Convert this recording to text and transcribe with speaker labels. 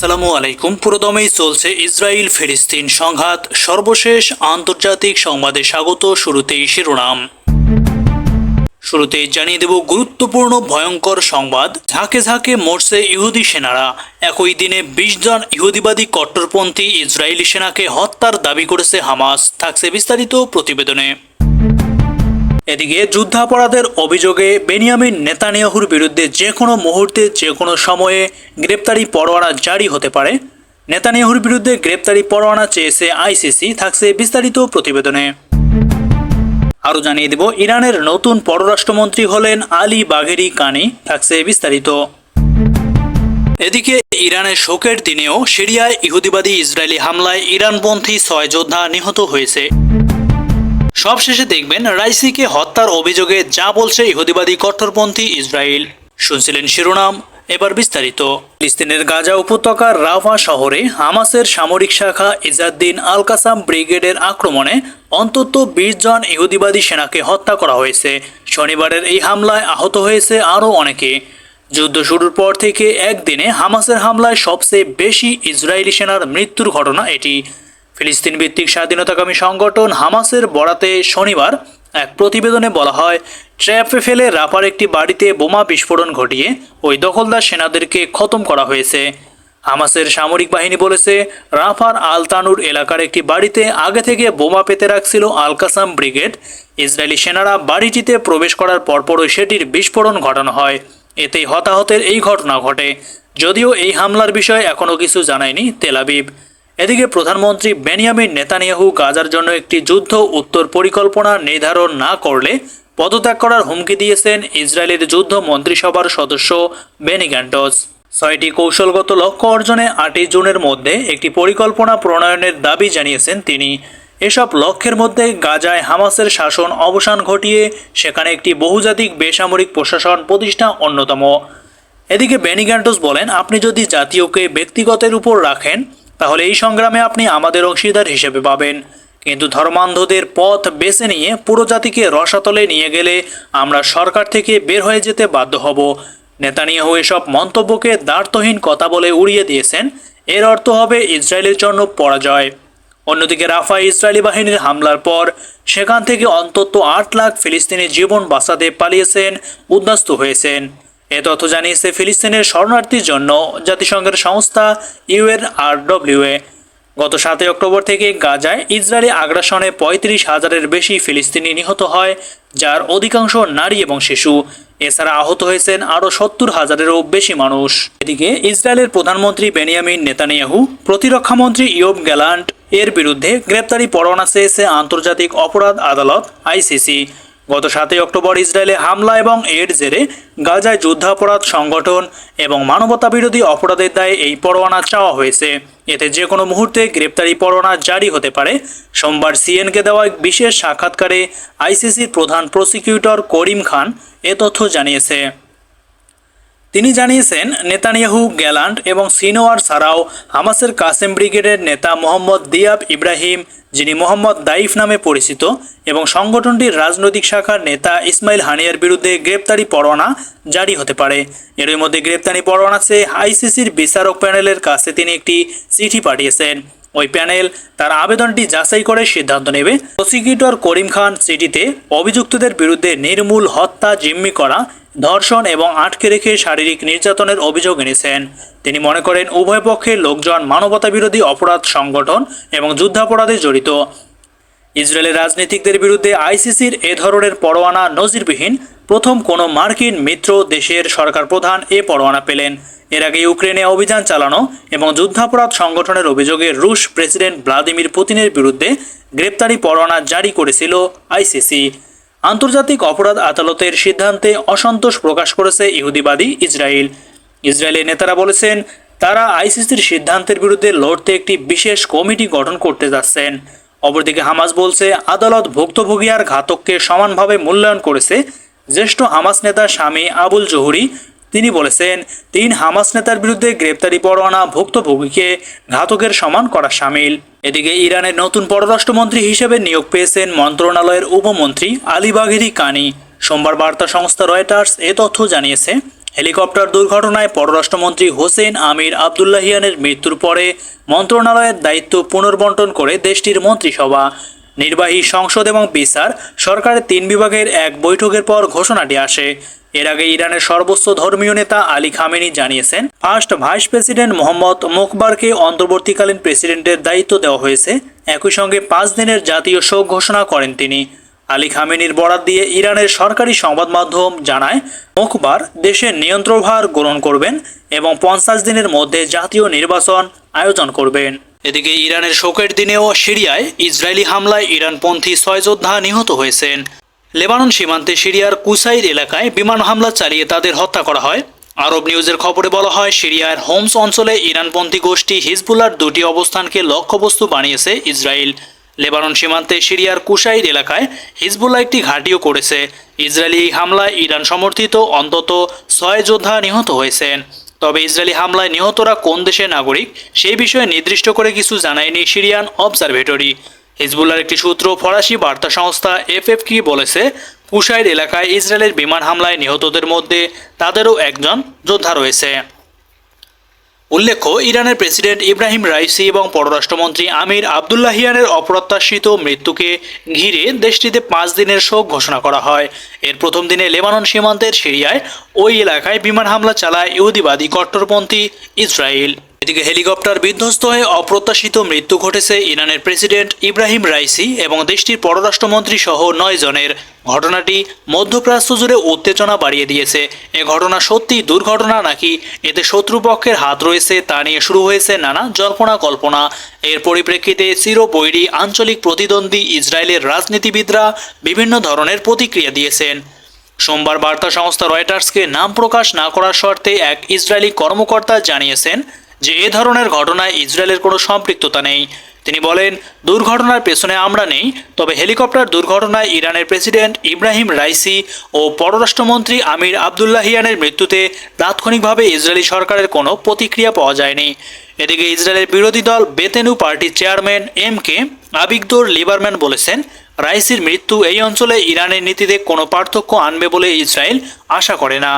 Speaker 1: আসসালামু আলাইকুম পুরোদমেই চলছে ইসরায়েল ফিলিস্তিন সংঘাত সর্বশেষ আন্তর্জাতিক সংবাদে স্বাগত শুরুতেই শিরোনাম শুরুতেই জানিয়ে দেব গুরুত্বপূর্ণ ভয়ঙ্কর সংবাদ ঝাঁকে ঝাঁকে মরছে ইহুদি সেনারা একই দিনে বিশ জন ইহুদিবাদী কট্টরপন্থী ইসরায়েলি সেনাকে হত্যার দাবি করেছে হামাস থাকছে বিস্তারিত প্রতিবেদনে এদিকে যুদ্ধাপরাধের অভিযোগে বেনিয়ামিন নেতানিয়াহুর বিরুদ্ধে যে কোনো মুহূর্তে যে কোনো সময়ে গ্রেপ্তারি পরোয়ানা জারি হতে পারে নেতানিয়াহুর বিরুদ্ধে গ্রেপ্তারি পরোয়ানা চেয়েছে আইসিসি থাকছে বিস্তারিত প্রতিবেদনে আরও জানিয়ে দেব ইরানের নতুন পররাষ্ট্রমন্ত্রী হলেন আলী বাঘেরি কানি থাকছে বিস্তারিত এদিকে ইরানের শোকের দিনেও সিরিয়ায় ইহুদিবাদী ইসরায়েলি হামলায় ইরানপন্থী ছয় যোদ্ধা নিহত হয়েছে সবশেষে দেখবেন রাইসিকে হত্যার অভিযোগে যা বলছে ইহুদিবাদী কট্টরপন্থী ইসরায়েল শুনছিলেন শিরোনাম এবার বিস্তারিত ফিলিস্তিনের গাজা উপত্যকার রাফা শহরে হামাসের সামরিক শাখা ইজাদ্দিন আল কাসাম ব্রিগেডের আক্রমণে অন্তত বিশ জন ইহুদিবাদী সেনাকে হত্যা করা হয়েছে শনিবারের এই হামলায় আহত হয়েছে আরও অনেকে যুদ্ধ শুরুর পর থেকে একদিনে হামাসের হামলায় সবচেয়ে বেশি ইসরায়েলি সেনার মৃত্যুর ঘটনা এটি ফিলিস্তিন ভিত্তিক স্বাধীনতাকামী সংগঠন হামাসের বরাতে শনিবার এক প্রতিবেদনে বলা হয় ট্র্যাপে ফেলে রাফার একটি বাড়িতে বোমা বিস্ফোরণ ঘটিয়ে ওই দখলদার সেনাদেরকে খতম করা হয়েছে হামাসের সামরিক বাহিনী বলেছে রাফার আলতানুর এলাকার একটি বাড়িতে আগে থেকে বোমা পেতে রাখছিল আলকাসাম ব্রিগেড ইসরায়েলি সেনারা বাড়িটিতে প্রবেশ করার পরপরই সেটির বিস্ফোরণ ঘটানো হয় এতেই হতাহতের এই ঘটনা ঘটে যদিও এই হামলার বিষয়ে এখনও কিছু জানায়নি তেলাবিব এদিকে প্রধানমন্ত্রী বেনিয়ামিন নেতানিয়াহু গাজার জন্য একটি যুদ্ধ উত্তর পরিকল্পনা নির্ধারণ না করলে পদত্যাগ করার হুমকি দিয়েছেন ইসরায়েলের যুদ্ধ মন্ত্রিসভার সদস্য বেনিগ্যান্টস ছয়টি কৌশলগত লক্ষ্য অর্জনে আটই জুনের মধ্যে একটি পরিকল্পনা প্রণয়নের দাবি জানিয়েছেন তিনি এসব লক্ষ্যের মধ্যে গাজায় হামাসের শাসন অবসান ঘটিয়ে সেখানে একটি বহুজাতিক বেসামরিক প্রশাসন প্রতিষ্ঠা অন্যতম এদিকে বেনিগ্যান্টোস বলেন আপনি যদি জাতীয়কে ব্যক্তিগতের উপর রাখেন তাহলে এই সংগ্রামে আপনি আমাদের অংশীদার হিসেবে পাবেন কিন্তু ধর্মান্ধদের পথ বেছে নিয়ে পুরো জাতিকে রসাতলে নিয়ে গেলে আমরা সরকার থেকে বের হয়ে যেতে বাধ্য হব নেতানিয়াহু এসব মন্তব্যকে দ্বার্থহীন কথা বলে উড়িয়ে দিয়েছেন এর অর্থ হবে ইসরায়েলের জন্য পরাজয় অন্যদিকে রাফা ইসরায়েলি বাহিনীর হামলার পর সেখান থেকে অন্তত আট লাখ ফিলিস্তিনি জীবন বাঁচাতে পালিয়েছেন উদ্ধস্ত হয়েছেন এ তথ্য জানিয়েছে ফিলিস্তিনের শরণার্থীর জন্য জাতিসংঘের সংস্থা ইউএন ইউএনআরডব্লিউএ গত সাতই অক্টোবর থেকে গাজায় ইসরায়েলি আগ্রাসনে পঁয়ত্রিশ হাজারের বেশি ফিলিস্তিনি নিহত হয় যার অধিকাংশ নারী এবং শিশু এছাড়া আহত হয়েছেন আরও সত্তর হাজারেরও বেশি মানুষ এদিকে ইসরায়েলের প্রধানমন্ত্রী বেনিয়ামিন নেতানিয়াহু প্রতিরক্ষামন্ত্রী ইয়োব গ্যালান্ট এর বিরুদ্ধে গ্রেপ্তারি পরোয়ানা চেয়েছে আন্তর্জাতিক অপরাধ আদালত আইসিসি গত সাতই অক্টোবর ইসরায়েলে হামলা এবং এর জেরে গাজায় যুদ্ধাপরাধ সংগঠন এবং মানবতা বিরোধী অপরাধের দায়ে এই পরোয়ানা চাওয়া হয়েছে এতে যে কোনো মুহূর্তে গ্রেপ্তারি পরোয়ানা জারি হতে পারে সোমবার সিএনকে দেওয়া এক বিশেষ সাক্ষাৎকারে আইসিসির প্রধান প্রসিকিউটর করিম খান এ তথ্য জানিয়েছে তিনি জানিয়েছেন নেতানিয়াহু গ্যালান্ট এবং সিনোয়ার ছাড়াও হামাসের কাসেম ব্রিগেডের নেতা মোহাম্মদ দিয়াব ইব্রাহিম যিনি মোহাম্মদ দাইফ নামে পরিচিত এবং সংগঠনটির রাজনৈতিক শাখার নেতা ইসমাইল হানিয়ার বিরুদ্ধে গ্রেপ্তারি পরোয়ানা জারি হতে পারে এরই মধ্যে গ্রেপ্তারি পরোয়ানা চেয়ে আইসিসির বিচারক প্যানেলের কাছে তিনি একটি চিঠি পাঠিয়েছেন ওই প্যানেল তার আবেদনটি যাচাই করে সিদ্ধান্ত নেবে প্রসিকিউটর করিম খান সিটিতে অভিযুক্তদের বিরুদ্ধে নির্মূল হত্যা জিম্মি করা ধর্ষণ এবং আটকে রেখে শারীরিক নির্যাতনের অভিযোগ এনেছেন তিনি মনে করেন উভয় পক্ষের লোকজন মানবতা বিরোধী অপরাধ সংগঠন এবং যুদ্ধাপরাধে জড়িত ইসরায়েলের রাজনীতিকদের বিরুদ্ধে আইসিসির এ ধরনের পরোয়ানা নজিরবিহীন প্রথম কোনো মার্কিন মিত্র দেশের সরকার প্রধান এ পরোয়ানা পেলেন এর আগে ইউক্রেনে অভিযান চালানো এবং যুদ্ধাপরাধ সংগঠনের অভিযোগে রুশ প্রেসিডেন্ট ভ্লাদিমির পুতিনের বিরুদ্ধে গ্রেপ্তারি পরোয়ানা জারি করেছিল আইসিসি আন্তর্জাতিক অপরাধ আদালতের সিদ্ধান্তে অসন্তোষ প্রকাশ করেছে ইহুদিবাদী ইসরায়েল ইসরায়েলের নেতারা বলেছেন তারা আইসিসির সিদ্ধান্তের বিরুদ্ধে লড়তে একটি বিশেষ কমিটি গঠন করতে যাচ্ছেন অপরদিকে হামাস বলছে আদালত ভুক্তভোগী আর ঘাতককে সমানভাবে মূল্যায়ন করেছে জ্যেষ্ঠ হামাস নেতা স্বামী আবুল জহুরি তিনি বলেছেন তিন হামাস নেতার বিরুদ্ধে গ্রেপ্তারি পরোয়ানা ভুক্তভোগীকে ঘাতকের সমান করা সামিল এদিকে ইরানের নতুন পররাষ্ট্রমন্ত্রী হিসেবে নিয়োগ পেয়েছেন মন্ত্রণালয়ের উপমন্ত্রী আলিবাগিরি কানি সোমবার বার্তা সংস্থা রয়টার্স এ তথ্য জানিয়েছে হেলিকপ্টার দুর্ঘটনায় পররাষ্ট্রমন্ত্রী হোসেন আমির আবদুল্লাহিয়ানের মৃত্যুর পরে মন্ত্রণালয়ের দায়িত্ব পুনর্বন্টন করে দেশটির মন্ত্রিসভা নির্বাহী সংসদ এবং বিচার সরকারের তিন বিভাগের এক বৈঠকের পর ঘোষণাটি আসে এর আগে ইরানের সর্বোচ্চ ধর্মীয় নেতা আলী খামেনি জানিয়েছেন ফার্স্ট ভাইস প্রেসিডেন্ট মোহাম্মদ মোকবারকে অন্তর্বর্তীকালীন প্রেসিডেন্টের দায়িত্ব দেওয়া হয়েছে একই সঙ্গে পাঁচ দিনের জাতীয় শোক ঘোষণা করেন তিনি আলী খামেনির বরাত দিয়ে ইরানের সরকারি সংবাদ মাধ্যম জানায় মোকবার দেশের নিয়ন্ত্রণভার গ্রহণ করবেন এবং পঞ্চাশ দিনের মধ্যে জাতীয় নির্বাচন আয়োজন করবেন এদিকে ইরানের শোকের দিনেও সিরিয়ায় ইসরায়েলি হামলায় ইরানপন্থী ছয় যোদ্ধা নিহত হয়েছেন লেবানন সীমান্তে সিরিয়ার কুসাইর এলাকায় বিমান হামলা চালিয়ে তাদের হত্যা করা হয় আরব নিউজের খবরে বলা হয় সিরিয়ার হোমস অঞ্চলে ইরানপন্থী গোষ্ঠী হিজবুল্লার দুটি অবস্থানকে লক্ষ্যবস্তু বানিয়েছে ইসরায়েল লেবানন সীমান্তে সিরিয়ার কুসাইর এলাকায় হিজবুল্লাহ একটি ঘাঁটিও করেছে ইসরায়েলি এই হামলায় ইরান সমর্থিত অন্তত ছয় যোদ্ধা নিহত হয়েছেন তবে ইসরায়েলি হামলায় নিহতরা কোন দেশের নাগরিক সেই বিষয়ে নির্দিষ্ট করে কিছু জানায়নি সিরিয়ান অবজারভেটরি হিজবুল্লার একটি সূত্র ফরাসি বার্তা সংস্থা কি বলেছে কুশাইর এলাকায় ইসরায়েলের বিমান হামলায় নিহতদের মধ্যে তাদেরও একজন যোদ্ধা রয়েছে উল্লেখ্য ইরানের প্রেসিডেন্ট ইব্রাহিম রাইসি এবং পররাষ্ট্রমন্ত্রী আমির আবদুল্লাহিয়ানের অপ্রত্যাশিত মৃত্যুকে ঘিরে দেশটিতে পাঁচ দিনের শোক ঘোষণা করা হয় এর প্রথম দিনে লেবানন সীমান্তের সিরিয়ায় ওই এলাকায় বিমান হামলা চালায় ইহুদিবাদী কট্টরপন্থী ইসরায়েল এদিকে হেলিকপ্টার বিধ্বস্ত হয়ে অপ্রত্যাশিত মৃত্যু ঘটেছে ইরানের প্রেসিডেন্ট ইব্রাহিম রাইসি এবং দেশটির পররাষ্ট্রমন্ত্রী সহ নয় জনের ঘটনাটি মধ্যপ্রাচ্য জুড়ে উত্তেজনা বাড়িয়ে দিয়েছে এ ঘটনা সত্যি দুর্ঘটনা নাকি এতে শত্রুপক্ষের হাত রয়েছে তা নিয়ে শুরু হয়েছে নানা জল্পনা কল্পনা এর পরিপ্রেক্ষিতে চিরবৈরী আঞ্চলিক প্রতিদ্বন্দ্বী ইসরায়েলের রাজনীতিবিদরা বিভিন্ন ধরনের প্রতিক্রিয়া দিয়েছেন সোমবার বার্তা সংস্থা রয়টার্সকে নাম প্রকাশ না করার শর্তে এক ইসরায়েলি কর্মকর্তা জানিয়েছেন যে এ ধরনের ঘটনায় ইসরায়েলের কোনো সম্পৃক্ততা নেই তিনি বলেন দুর্ঘটনার পেছনে আমরা নেই তবে হেলিকপ্টার দুর্ঘটনায় ইরানের প্রেসিডেন্ট ইব্রাহিম রাইসি ও পররাষ্ট্রমন্ত্রী আমির আবদুল্লাহিয়ানের মৃত্যুতে তাৎক্ষণিকভাবে ইসরায়েলি সরকারের কোনো প্রতিক্রিয়া পাওয়া যায়নি এদিকে ইসরায়েলের বিরোধী দল বেতেনু পার্টির chairman M K Avigdor Lieberman বলেছেন রাইসির মৃত্যু এই অঞ্চলে ইরানের নীতিতে কোনো পার্থক্য আনবে বলে ইসরায়েল আশা করে না